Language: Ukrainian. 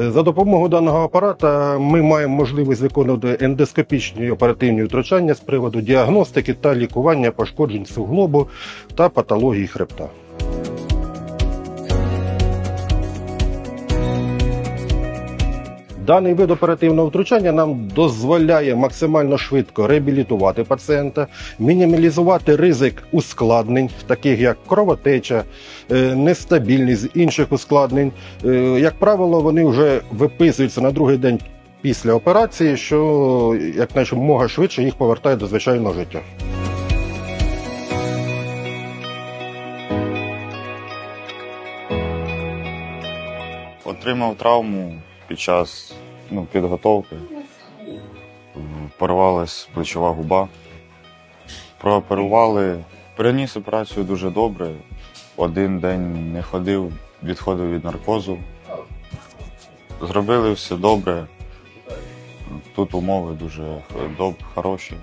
Е, За допомогою даного апарата ми маємо можливість виконувати ендоскопічні оперативні втручання з приводу діагностики та лікування пошкоджень суглобу та патології хребта. Даний вид оперативного втручання нам дозволяє максимально швидко реабілітувати пацієнта, мінімалізувати ризик ускладнень, таких як кровотеча, е, нестабільність інших ускладнень. Е, Як правило, вони вже виписуються на другий день після операції, що якнаймога швидше їх повертає до звичайного життя. Отримав травму під час ну, підготовки. Порвалась плечова губа. Прооперували. Переніс операцію дуже добре. Один день не ходив, відходив від наркозу. Зробили все добре. Тут умови дуже хороші.